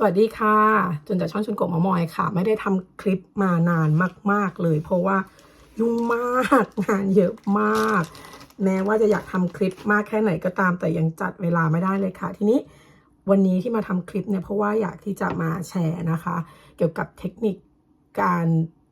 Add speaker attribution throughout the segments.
Speaker 1: สวัสดีค่ะ จนจากช่องชุนโกะมอมอยค่ะ ไม่ได้ทำคลิปมานานมาก ๆ เลย เพราะว่ายุ่งมากงานเยอะมาก แม้ว่าจะอยากทำคลิปมากแค่ไหนก็ตามแต่ยังจัดเวลาไม่ได้เลยค่ะ ทีนี้วันนี้ที่มาทำคลิปเนี่ยเพราะว่าอยากที่จะมาแชร์นะคะ เกี่ยวกับเทคนิคการ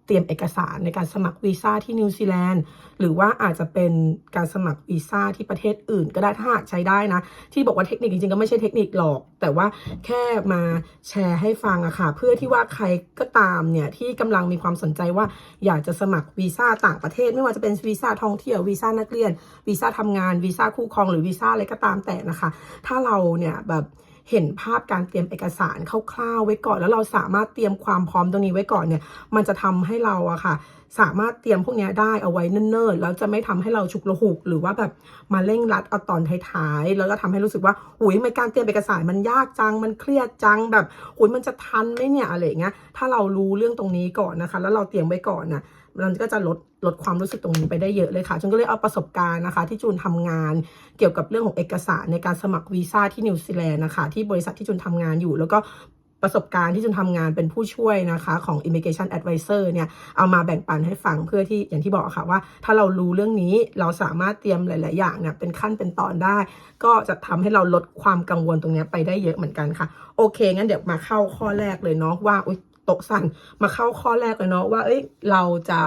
Speaker 1: เตรียมเอกสารในการสมัครวีซ่าที่นิวซีแลนด์หรือว่าอาจจะเป็นการสมัครวีซ่าที่ประเทศอื่น ก็ได้ถ้าหากใช้ได้นะ ที่บอกว่าเทคนิคจริงๆก็ไม่ใช่เทคนิคหรอก แต่ว่าแค่มาแชร์ให้ฟังอะค่ะ เพื่อที่ว่าใครก็ตามเนี่ยที่กำลังมีความสนใจว่าอยากจะสมัครวีซ่าต่างประเทศ ไม่ว่าจะเป็นวีซ่าท่องเที่ยววีซ่านักเรียนวีซ่าทำงานวีซ่าคู่ครองหรือวีซ่าอะไรก็ตามแต่นะคะ ถ้าเราเนี่ยแบบ เห็นภาพการเตรียมเอกสารคร่าวๆไว้ก่อน แล้วเราสามารถเตรียมความพร้อมตรงนี้ไว้ก่อนเนี่ย มันจะทำให้เราอะค่ะ สามารถเตรียมพวกนี้ได้เอาไว้เนิ่นๆแล้วจะไม่ทำให้เราฉุกละหุก หรือว่าแบบมาเร่งรัดเอาตอนท้ายๆแล้วก็ทำให้รู้สึกว่าหุยทำไมการเตรียมเอกสารมันยากจังมันเครียดจังแบบหุยมันจะทันไหมเนี่ยอะไรเงี้ยถ้าเรารู้เรื่องตรงนี้ก่อนนะคะ แล้วเราเตรียมไว้ก่อนนะ มันก็จะลดลดความรู้สึกตรงนี้ไปได้เยอะเลยค่ะจุนก็เลยเอาประสบการณ์นะคะ ที่จูนทำงานเกี่ยวกับเรื่องของเอกสารในการสมัครวีซ่าที่นิวซีแลนด์นะคะ ที่บริษัทที่จุนทำงานอยู่ แล้วก็ประสบการณ์ที่จุนทำงานเป็นผู้ช่วยนะคะของ Immigration Advisor เนี่ยเอามาแบ่งปันให้ฟังเพื่อที่อย่างที่บอกค่ะว่า ถ้าเรารู้เรื่องนี้เราสามารถเตรียมหลาย ๆ อย่างเนี่ยเป็นขั้นเป็นตอนได้ ก็จะทำให้เราลดความกังวลตรงนี้ไปได้เยอะเหมือนกันค่ะ โอเค งั้นเดี๋ยวมาเข้าข้อแรกเลยเนาะว่า ตกสั่นมาเข้าข้อแรกเลยเนาะว่า เอ้ย เราจะ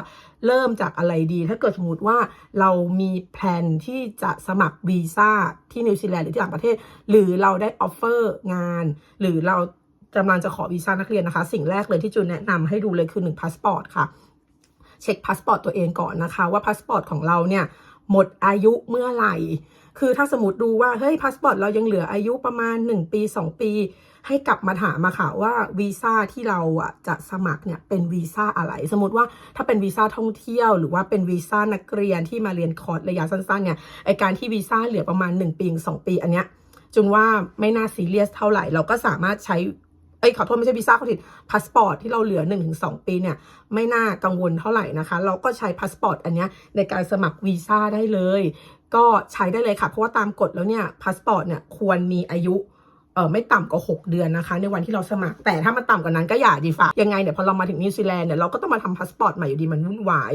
Speaker 1: เริ่มจากอะไรดี ถ้าเกิดสมมติว่าเรามีแผนที่จะสมัครวีซ่าที่นิวซีแลนด์หรือที่ต่างประเทศ หรือเราได้ออฟเฟอร์งาน หรือเรากำลังจะขอวีซ่านักเรียนนะคะ สิ่งแรกเลยที่จูนแนะนำให้ดูเลยคือ1พาสปอร์ตค่ะ เช็คพาสปอร์ตตัวเองก่อนนะคะ ว่าพาสปอร์ตของเราเนี่ย หมดอายุเมื่อไหร่ คือถ้าสมมติดูว่าเฮ้ยพาสปอร์ตเรายังเหลืออายุประมาณ 1 ปี 2 ปี ให้กลับมาถามมาค่ะว่าวีซ่าที่เราอะจะสมัครเนี่ยเป็นวีซ่าอะไร สมมติว่าถ้าเป็นวีซ่าท่องเที่ยว หรือว่าเป็นวีซ่านักเรียนที่มาเรียนคอร์สระยะสั้นๆเนี่ยไอการที่วีซ่าเหลือประมาณ 1 ปีถึง2ปีอันเนี้ยจุนว่าไม่น่าซีเรียสเท่าไหร่เราก็สามารถใช้ เอ้ยขอโทษไม่ใช่วีซ่าเขาผิดพาสปอร์ตที่เราเหลือ 1-2 ปีเนี่ย ไม่น่ากังวลเท่าไหร่นะคะ เราก็ใช้พาสปอร์ตอันนี้ในการสมัครวีซ่าได้เลย ก็ใช้ได้เลยค่ะ เพราะว่าตามกฎแล้วเนี่ยพาสปอร์ตเนี่ยควรมีอายุเออไม่ต่ำกว่า 6 เดือนนะคะ ในวันที่เราสมัคร แต่ถ้ามันต่ำกว่านั้นก็อย่าดีฝ่ายังไงเนี่ยพอเรามาถึงนิวซีแลนด์เนี่ยเราก็ต้องมาทำพาสปอร์ตใหม่อยู่ดีมันวุ่นวาย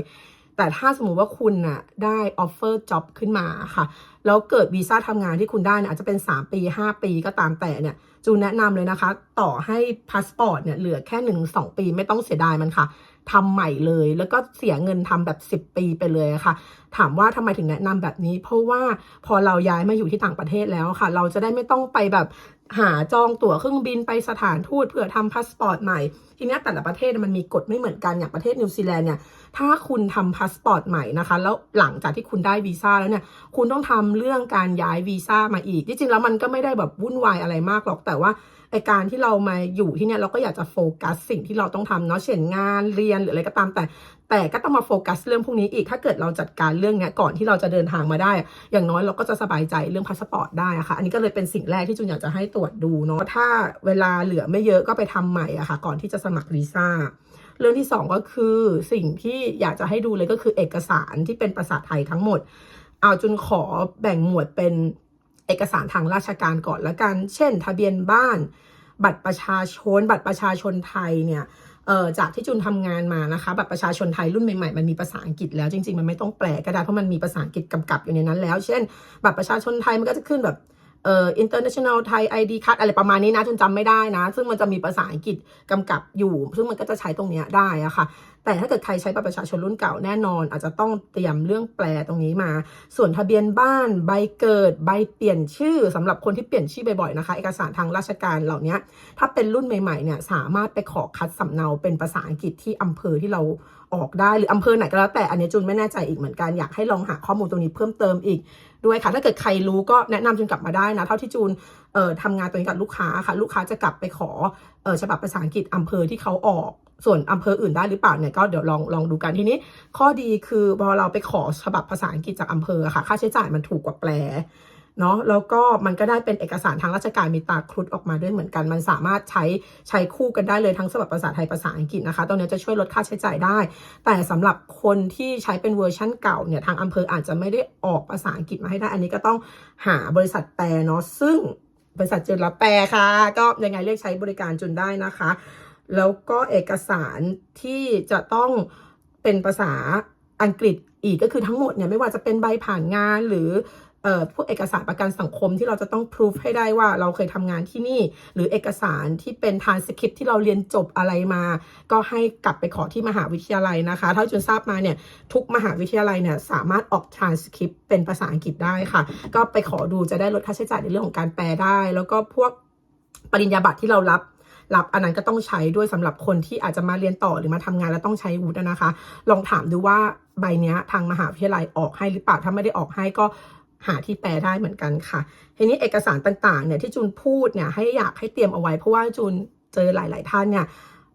Speaker 1: แต่ถ้าสมมุติว่าคุณน่ะได้ออฟเฟอร์จ็อบขึ้นมาค่ะแล้วเกิดวีซ่าทำงานที่คุณได้เนี่ยอาจจะเป็น 3 ปี 5 ปีก็ตามแต่เนี่ยจูแนะนำเลยนะคะ ต่อให้พาสปอร์ตเนี่ยเหลือแค่หนึ่งสองปีไม่ต้องเสียดายมันค่ะทำใหม่เลย แล้วก็เสียเงินทำแบบ 10 ปีไปเลยะค่ะ ถามว่าทำไมถึงแนะนำแบบนี้ เพราะว่าพอเราย้ายมาอยู่ที่ต่างประเทศแล้วค่ะ เราจะได้ไม่ต้องไปแบบหาจองตั๋วเครื่องบินไปสถานทูตเพื่อทำพาสปอร์ตใหม่ ทีนี้แต่ละประเทศมันมีกฎไม่เหมือนกันอย่างประเทศนิวซีแลนด์เนี่ยถ้าคุณทำพาสปอร์ตใหม่นะคะ แล้วหลังจากที่คุณได้วีซ่าแล้วเนี่ยคุณต้องทำเรื่องการย้ายวีซ่ามาอีกที่จริงแล้วมันก็ไม่ได้แบบวุ่นวายอะไรมากหรอกแต่ว่าไอการที่เรามาอยู่ที่เนี่ยเราก็อยากจะโฟกัสสิ่งที่เราต้องทำเนาะเช่นงานเรียนหรืออะไรก็ตามแต่ แต่ก็ต้องมาโฟกัสเรื่องพวกนี้อีกถ้าเกิดเราจัดการเรื่องนี้ก่อนที่เราจะเดินทางมาได้ อย่างน้อยเราก็จะสบายใจเรื่องพาสปอร์ตได้ะค่ะอันนี้ก็เลยเป็นสิ่งแรกที่จุนอยากจะให้ตรวจดูเนาะถ้าเวลาเหลือไม่เยอะก็ไปทำใหม่อะค่ะ ก่อนที่จะสมัครวีซ่าเรื่องที่สองก็คือสิ่งที่อยากจะให้ดูเลยก็คือเอกสารที่เป็นภาษาไทยทั้งหมด เอาจุนขอแบ่งหมวดเป็นเอกสารทางราชการก่อนละกัน เช่น ทะเบียนบ้าน บัตรประชาชน บัตรประชาชนไทยเนี่ย เอ่อจากที่จุนทำงานมานะคะบัตรประชาชนไทยรุ่นใหม่ๆมันมีภาษาอังกฤษแล้วจริงๆ มันไม่ต้องแปลก็ได้เพราะมันมีภาษาอังกฤษกำกับอยู่ในนั้นแล้ว เช่นบัตรประชาชนไทยมันก็จะขึ้นแบบเอ่อ international Thai ID card อะไรประมาณนี้นะจนจำไม่ได้นะ ซึ่งมันจะมีภาษาอังกฤษกำกับอยู่ ซึ่งมันก็จะใช้ตรงเนี้ยได้อะค่ะ แต่ถ้าเกิดใครใช้บัตรประชาชนรุ่นเก่าแน่นอน อาจจะต้องเตรียมเรื่องแปลตรงนี้มา ส่วนทะเบียนบ้าน ใบเกิด ใบเปลี่ยนชื่อสำหรับคนที่เปลี่ยนชื่อบ่อยๆนะคะ เอกสารทางราชการเหล่านี้ถ้าเป็นรุ่นใหม่ๆเนี่ยสามารถไปขอคัดสำเนาเป็นภาษาอังกฤษที่อำเภอที่เราออกได้หรืออำเภอไหนก็แล้วแต่อันนี้จุนไม่แน่ใจอีกเหมือนกันอยากให้ลองหาข้อมูลตรงนี้เพิ่มเติมอีกด้วยค่ะ ถ้าเกิดใครรู้ก็แนะนำจุนกลับมาได้นะเท่าที่จูนเอ่อทำงานตัวนี้กับลูกค้าค่ะ ลูกค้าจะกลับไปขอเอ่อฉบับภาษาอังกฤษอำเภอที่เขาออก ส่วนอำเภออื่นได้หรือเปล่าเนี่ยก็เดี๋ยวลองลองดูกันทีนี้ ข้อดีคือพอเราไปขอฉบับภาษาอังกฤษจากอำเภอค่ะ ค่าใช้จ่ายมันถูกกว่าแปลเนาะแล้วก็มันก็ได้เป็นเอกสารทางราชการมีตาครุฑออกมาด้วยเหมือนกัน มันสามารถใช้ใช้คู่กันได้เลยทั้งฉบับภาษาไทยภาษาอังกฤษนะคะตรงนี้จะช่วยลดค่าใช้จ่ายได้ แต่สำหรับคนที่ใช้เป็นเวอร์ชั่นเก่าเนี่ยทางอำเภออาจจะไม่ได้ออกภาษาอังกฤษมาให้ได้ อันนี้ก็ต้องหาบริษัทแปลเนาะซึ่งบริษัทจุนรับแปลค่ะ ก็ยังไงเรียกใช้บริการจุนได้นะคะ แล้วก็เอกสารที่จะต้องเป็นภาษาอังกฤษอีกก็คือทั้งหมดเนี่ยไม่ว่าจะเป็นใบผ่านงานหรือเอ่อพวกเอกสารประกันสังคมที่เราจะต้องพิสูจให้ได้ว่าเราเคยทำงานที่นี่ หรือเอกสารที่เป็นทานสคริปที่เราเรียนจบอะไรมา ก็ให้กลับไปขอที่มหาวิทยาลัยนะคะ เท่าที่จุนทราบมาเนี่ยทุกมหาวิทยาลัยเนี่ยสามารถออกทานสคริปเป็นภาษาอังกฤษได้ค่ะ ก็ไปขอดูจะได้ลดค่าใช้จ่ายในเรื่องของการแปลได้ แล้วก็พวกปริญญาบัตรที่เรารับ รับอันนั้นก็ต้องใช้ด้วยสำหรับคนที่อาจจะมาเรียนต่อหรือมาทำงานแล้วต้องใช้วุฒินะคะ ลองถามดูว่าใบนี้ทางมหาวิทยาลัยออกให้หรือเปล่าถ้าไม่ได้ออกให้ก็หาที่แปลได้เหมือนกันค่ะทีนี้เอกสารต่างๆเนี่ยที่จูนพูดเนี่ยให้อยากให้เตรียมเอาไว้เพราะว่าจูนเจอหลาย ๆ ท่านเนี่ย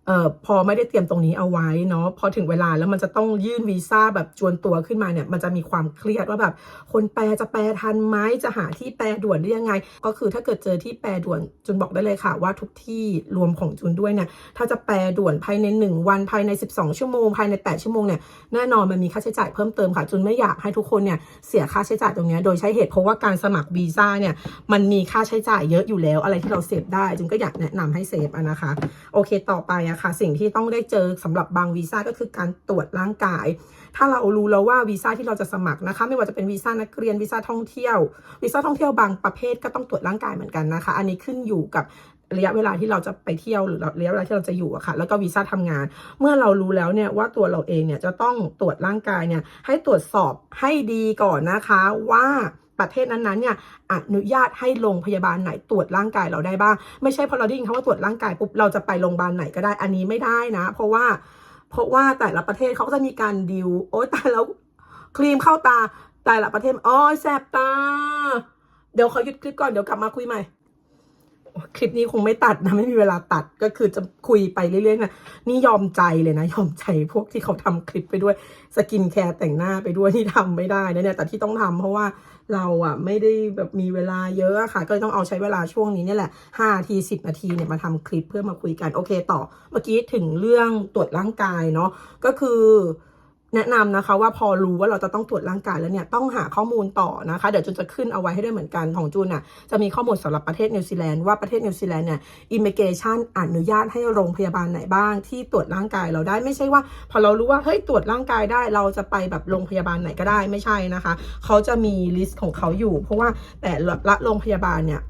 Speaker 1: เอ่อพอไม่ได้เตรียมตรงนี้เอาไว้เนาะพอถึงเวลาแล้วมันจะต้องยื่นวีซ่าแบบจวนตัวขึ้นมาเนี่ย มันจะมีความเครียดว่าแบบ คนแปลจะแปลทันไหมจะหาที่แปลด่วนได้ยังไง ก็คือถ้าเกิดเจอที่แปลด่วนจุนบอกได้เลยค่ะ ว่าทุกที่รวมของจุนด้วยเนี่ยถ้าจะแปลด่วนภายใน 1 วันภายใน 12 ชั่วโมง ภายใน 8 ชั่วโมงเนี่ยแน่นอนมันมีค่าใช้จ่ายเพิ่มเติมค่ะจุนไม่อยากให้ทุกคนเนี่ยเสียค่าใช้จ่ายตรงเนี้ยโดยใช้เหตุเพราะว่าการสมัครวีซ่าเนี่ยมันมีค่าใช้จ่ายเยอะอยู่แล้วอะไรที่เราเซฟได้จุนก็อยากแนะนำให้เซฟนะคะ โอเคต่อไปอะคะ สิ่งที่ต้องได้เจอสำหรับบางวีซ่าก็คือการตรวจร่างกาย ถ้าเรารู้แล้วว่าวีซ่าที่เราจะสมัครนะคะ ไม่ว่าจะเป็นวีซ่านักเรียนวีซ่าท่องเที่ยววีซ่าท่องเที่ยวบางประเภทก็ต้องตรวจร่างกายเหมือนกันนะคะ อันนี้ขึ้นอยู่กับระยะเวลาที่เราจะไปเที่ยวหรือระยะเวลาที่เราจะอยู่อะค่ะ แล้วก็วีซ่าทำงาน เมื่อเรารู้แล้วเนี่ยว่าตัวเราเองเนี่ยจะต้องตรวจร่างกายเนี่ยให้ตรวจสอบให้ดีก่อนนะคะว่า ประเทศนั้นๆเนี่ยอนุญาตให้โรงพยาบาลไหนตรวจร่างกายเราได้บ้าง ไม่ใช่พอเราได้ยินคำว่าตรวจร่างกายปุ๊บเราจะไปโรงพยาบาลไหนก็ได้อันนี้ไม่ได้นะ เพราะว่าเพราะว่าแต่ละประเทศเขาก็จะมีการดิวโอ๊ยตายแล้วครีมเข้าตาแต่ละประเทศอ๋อแสบตา เดี๋ยวเขอหยุดคลิปก่อนเดี๋ยวกลับมาคุยใหม่คลิปนี้คงไม่ตัดนะไม่มีเวลาตัดก็คือจะคุยไปเรื่อยๆนะนี่ยอมใจเลยนะ ยอมใจพวกที่เขาทำคลิปไปด้วยสกินแคร์แต่งหน้าไปด้วยที่ทำไม่ได้นะเนี่ยแต่ที่ต้องทำเพราะว่า เราอะไม่ได้แบบมีเวลาเยอะค่ะ ก็เลยต้องเอาใช้เวลาช่วงนี้นี่แหละห้าทีสิบนาทีเนี่ยมาทำคลิปเพื่อมาคุยกันโอเคต่อ เมื่อกี้ถึงเรื่องตรวจร่างกายเนาะก็คือ แนะนำนะคะว่าพอรู้ว่าเราจะต้องตรวจร่างกายแล้วเนี่ยต้องหาข้อมูลต่อนะคะ เดี๋ยวจุนจะขึ้นเอาไว้ให้ด้วยเหมือนกันของจุนอะจะมีข้อมูลสำหรับประเทศนิวซีแลนด์ว่าประเทศนิวซีแลนด์เนี่ยอิมิเกชันอนุญาตให้โรงพยาบาลไหนบ้าง ที่ตรวจร่างกายเราได้ไม่ใช่ว่า พอเรารู้ว่าเฮ้ยตรวจร่างกายได้เราจะไปแบบโรงพยาบาลไหนก็ได้ไม่ใช่นะคะ เขาจะมีลิสต์ของเขาอยู่ เพราะว่าแต่ละโรงพยาบาลเนี่ย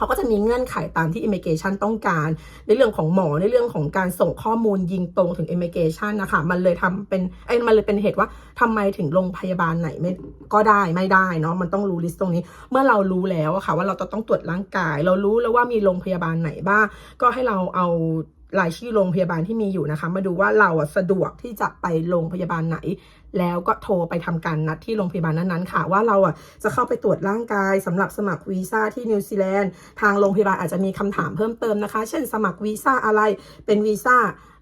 Speaker 1: เขาก็จะมีเงื่อนไขตามที่ immigration ต้องการ ในเรื่องของหมอในเรื่องของการส่งข้อมูลยิงตรงถึง immigration นะคะมันเลยทำเป็นไอ้มันเลยเป็นเหตุว่าทำไมถึงโรงพยาบาลไหนไม่ก็ได้ไม่ได้เนาะมันต้องรู้ลิสต์ตรงนี้ เมื่อเรารู้แล้วค่ะว่าเราจะต้องตรวจร่างกาย เรารู้แล้วว่ามีโรงพยาบาลไหนบ้างก็ให้เราเอารายชื่อโรงพยาบาลที่มีอยู่นะคะ มาดูว่าเราอะสะดวกที่จะไปโรงพยาบาลไหน แล้วก็โทรไปทำการนัดที่โรงพยาบาลนั้นๆค่ะ ว่าเราอะจะเข้าไปตรวจร่างกายสำหรับสมัครวีซ่าที่นิวซีแลนด์ทางโรงพยาบาลอาจจะมีคำถามเพิ่มเติมนะคะ เช่นสมัครวีซ่าอะไรเป็นวีซ่า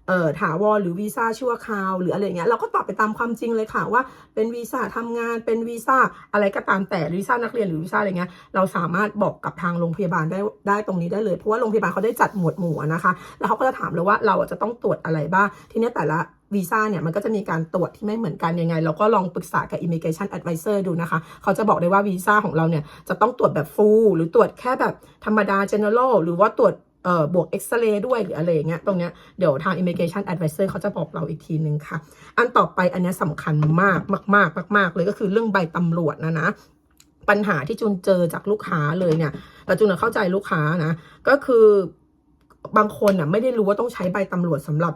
Speaker 1: เอ่อถาวรหรือวีซ่าชั่วคราวหรืออะไรเงี้ยเราก็ตอบไปตามความจริงเลยค่ะว่าเป็นวีซ่าทำงานเป็นวีซ่าอะไรก็ตามแต่วีซ่านักเรียนหรือวีซ่าอะไรเงี้ยเราสามารถบอกกับทางโรงพยาบาลได้ได้ตรงนี้ได้เลย เพราะว่าโรงพยาบาลเขาได้จัดหมวดหมู่นะคะ แล้วเขาก็จะถามเลยว่าเราจะต้องตรวจอะไรบ้างทีนี้แต่ละวีซ่าเนี่ยมันก็จะมีการตรวจที่ไม่เหมือนกันยังไง เราก็ลองปรึกษากับ Immigration Advisor ดูนะคะ เขาจะบอกได้ว่าวีซ่าของเราเนี่ยจะต้องตรวจแบบ full หรือตรวจแค่แบบธรรมดา general หรือว่าตรวจ เอ่อบวกเอ็กซเรย์ด้วยหรืออะไรอย่างเงี้ยตรงเนี้ยเดี๋ยวทาง Immigration Advisor เขาจะบอกเราอีกทีนึงค่ะ อันต่อไปอันนี้สำคัญมากมาก ๆ มาก ๆ เลยก็คือเรื่องใบตำรวจนะนะปัญหาที่จุนเจอจากลูกค้าเลยเนี่ยแต่จุนเข้าใจลูกค้านะ ก็คือบางคนอะไม่ได้รู้ว่าต้องใช้ใบตำรวจสำหรับ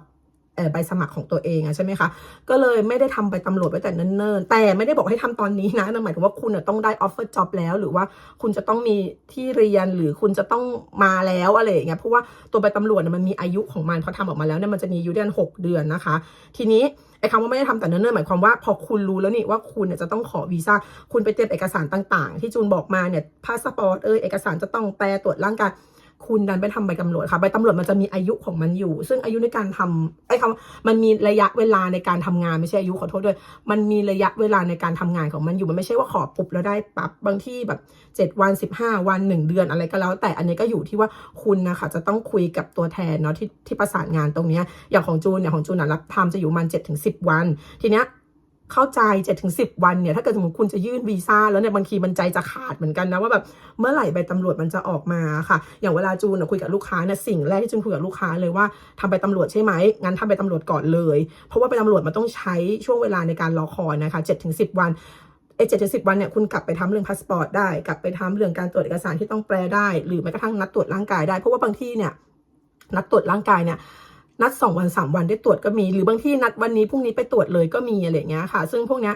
Speaker 1: ใบสมัครของตัวเองอะใช่ไหมคะ ก็เลยไม่ได้ทำใบตำรวจไว้แต่เนิ่นๆ แต่ไม่ได้บอกให้ทำตอนนี้นะนั่นหมายถึงว่าคุณต้องได้ออฟเฟอร์จ็อบแล้ว หรือว่าคุณจะต้องมีที่เรียนหรือคุณจะต้องมาแล้วอะไรอย่างเงี้ยเพราะว่าตัวใบตำรวจมันมีอายุของมันพอทำออกมาแล้วเนี่ยมันจะมีอายุเดือนหกเดือนนะคะ ทีนี้ไอ้คำว่าไม่ได้ทำแต่เนิ่นๆหมายความว่าพอคุณรู้แล้วนี่ว่าคุณจะต้องขอวีซ่าคุณไปเตรียมเอกสารต่าง ๆ ที่จูนบอกมาเนี่ยพาสปอร์ตเออเอกสารจะต้องแปลตรวจร่างกาย คุณดันไปทำใบตำรวจค่ะใบตำรวจมันจะมีอายุของมันอยู่ ซึ่งอายุในการทำไอ้คำมันมีระยะเวลาในการทำงานไม่ใช่อายุขอโทษด้วย มันมีระยะเวลาในการทำงานของมันอยู่มันไม่ใช่ว่าขอปุ๊บแล้วได้ปั๊บบางที่แบบ 7 วัน 15 วัน 1 เดือนอะไรก็แล้ว แต่อันนี้ก็อยู่ที่ว่าคุณนะคะจะต้องคุยกับตัวแทนเนาะที่ที่ประสานงานตรงนี้อย่างของจูนเนี่ยของจูนนะรับทำจะอยู่มัน7ถึง10 วัน ทีเนี้ย เข้าใจ7จ็ถึงสิวันเนี่ยถ้าเกิดสมมติคุณจะยื่นวีซ่าแล้วเนี่ยบางทีมันใจจะขาดเหมือนกันนะว่าแบบเมื่อไหร่ใบตำรวจมันจะออกมาค่ะ อย่างเวลาจูนอะคุยกับลูกค้าเนี่ยสิ่งแรกที่จูนคุยกับลูกค้าเลยว่าทำใบตำรวจใช่ไหมงั้นทำใบตำรวจก่อนเลย เพราะว่าใบตำรวจมันต้องใช้ช่วงเวลาในการรอคอยนะคะ7จ็ถึงสิวันไอ้เจ็ดถึงสิบวันเนี่ยคุณกลับไปทำเรื่องพาสปอร์ตได้ กลับไปทำเรื่องการตรวจเอกสารที่ต้องแปลได้ หรือแม้กระทั่งนัดตรวจร่างกายได้ เพราะว่าบางที่เนี่ยนัดตรวจร่างกายเนี่ย นัดสองวันสามวันได้ตรวจก็มี หรือบางที่นัดวันนี้พรุ่งนี้ไปตรวจเลยก็มีอะไรเงี้ยค่ะ ซึ่งพวกเนี้ย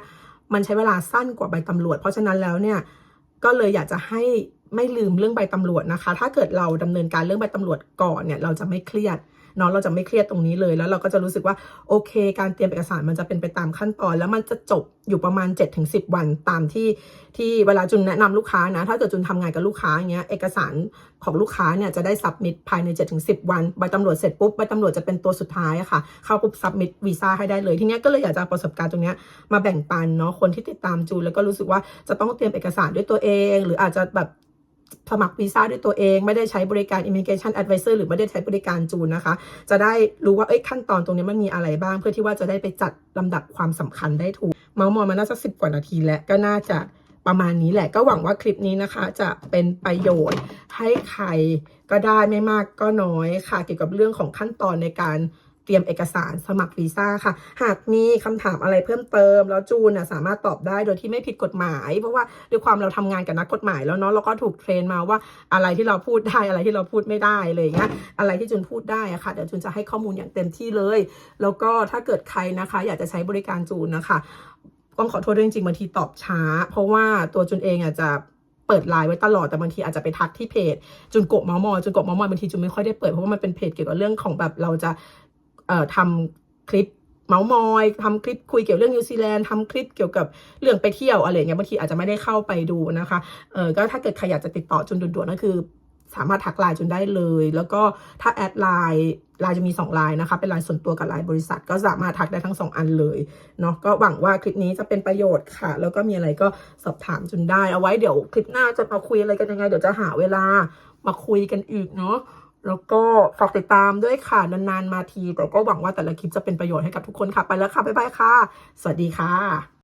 Speaker 1: มันใช้เวลาสั้นกว่าใบตำรวจ เพราะฉะนั้นแล้วเนี่ยก็เลยอยากจะให้ไม่ลืมเรื่องใบตำรวจนะคะ ถ้าเกิดเราดำเนินการเรื่องใบตำรวจก่อนเนี่ยเราจะไม่เครียด เนาะเราจะไม่เครียดตรงนี้เลย แล้วเราก็จะรู้สึกว่าโอเค การเตรียมเอกสารมันจะเป็นไปตามขั้นตอน แล้วมันจะจบอยู่ประมาณ 7-10 วันตามที่ที่เวลาจุนแนะนำลูกค้านะ ถ้าเกิดจุนทำงานกับลูกค้าอย่างเงี้ยเอกสารของลูกค้าเนี่ยจะได้สับมิดภายใน 7-10 วันใบตำรวจเสร็จปุ๊บใบตำรวจจะเป็นตัวสุดท้ายอะค่ะ เข้าปุ๊บสับมิดวีซ่าให้ได้เลยทีเนี้ยก็เลยอยากจะประสบการณ์ตรงเนี้ยมาแบ่งปันเนาะคนที่ติดตามจูนแล้วก็รู้สึกว่าจะต้องเตรียมเอกสารด้วยตัวเอง หรืออาจจะแบบ สมัครวีซ่าด้วยตัวเอง ไม่ได้ใช้บริการ Immigration Advisor หรือไม่ได้ใช้บริการจูนนะคะ จะได้รู้ว่าเอ้ยขั้นตอนตรงนี้มันมีอะไรบ้าง เพื่อที่ว่าจะได้ไปจัดลำดับความสำคัญได้ถูก เมาส์มอยมาน่าจะสิบกว่านาทีแล้วก็น่าจะประมาณนี้แหละก็หวังว่าคลิปนี้นะคะ จะเป็นประโยชน์ให้ใครก็ได้ไม่มากก็น้อยค่ะ เกี่ยวกับเรื่องของขั้นตอนในการ เตรียมเอกสารสมัครวีซ่าค่ะ หากมีคำถามอะไรเพิ่มเติม แล้วจูนสามารถตอบได้โดยที่ไม่ผิดกฎหมาย เพราะว่าด้วยความเราทำงานกับนักกฎหมายแล้วเนาะเราก็ถูกเทรนมาว่าอะไรที่เราพูดได้อะไรที่เราพูดไม่ได้เลยางเงี้ยอะไรที่จูนพูดได้อะค่ะเดี๋ยวจูนจะให้ข้อมูลอย่างเต็มที่เลย แล้วก็ถ้าเกิดใครนะคะ อยากจะใช้บริการจูนนะคะต้องขอโทษด้วยจริงๆบางทีตอบช้า เพราะว่าตัวจุนเองอาจจะเปิดไลน์ไว้ตลอดแต่บางทีอาจจะไปทักที่เพจจุนโกะมอมอจุนโกะมอมอบางทีจุนไม่ค่อยได้เปิดเพราะว่ามันเป็นเพจเกี่ยวกับเรื่องของแบบเราจะ เอ่อทำคลิปเมาส์มอยทำคลิปคุยเกี่ยวเรื่องนิวซีแลนด์ทำคลิปเกี่ยวกับเรื่องไปเที่ยวอะไรเงี้ยบางทีอาจจะไม่ได้เข้าไปดูนะคะเออก็ถ้าเกิดใครอยากจะติดต่อจุนด่วนๆก็คือ สามารถทักไลน์จุนได้เลย แล้วก็ถ้าแอดไลน์ไลน์จะมี2ไลน์นะคะเป็นไลน์ส่วนตัวกับไลน์บริษัท ก็สามารถทักได้ทั้ง 2 อันเลยเนาะก็หวังว่าคลิปนี้จะเป็นประโยชน์ค่ะ แล้วก็มีอะไรก็สอบถามจุนได้เอาไว้เดี๋ยวคลิปหน้าจะมาคุยอะไรกันยังไงเดี๋ยวจะหาเวลามาคุยกันอีกเนาะ แล้วก็ฝากติดตามด้วยค่ะ นาน ๆ มาที แต่ก็หวังว่าแต่ละคลิปจะเป็นประโยชน์ให้กับทุกคนค่ะ ไปแล้วค่ะ บ๊ายบายค่ะ สวัสดีค่ะ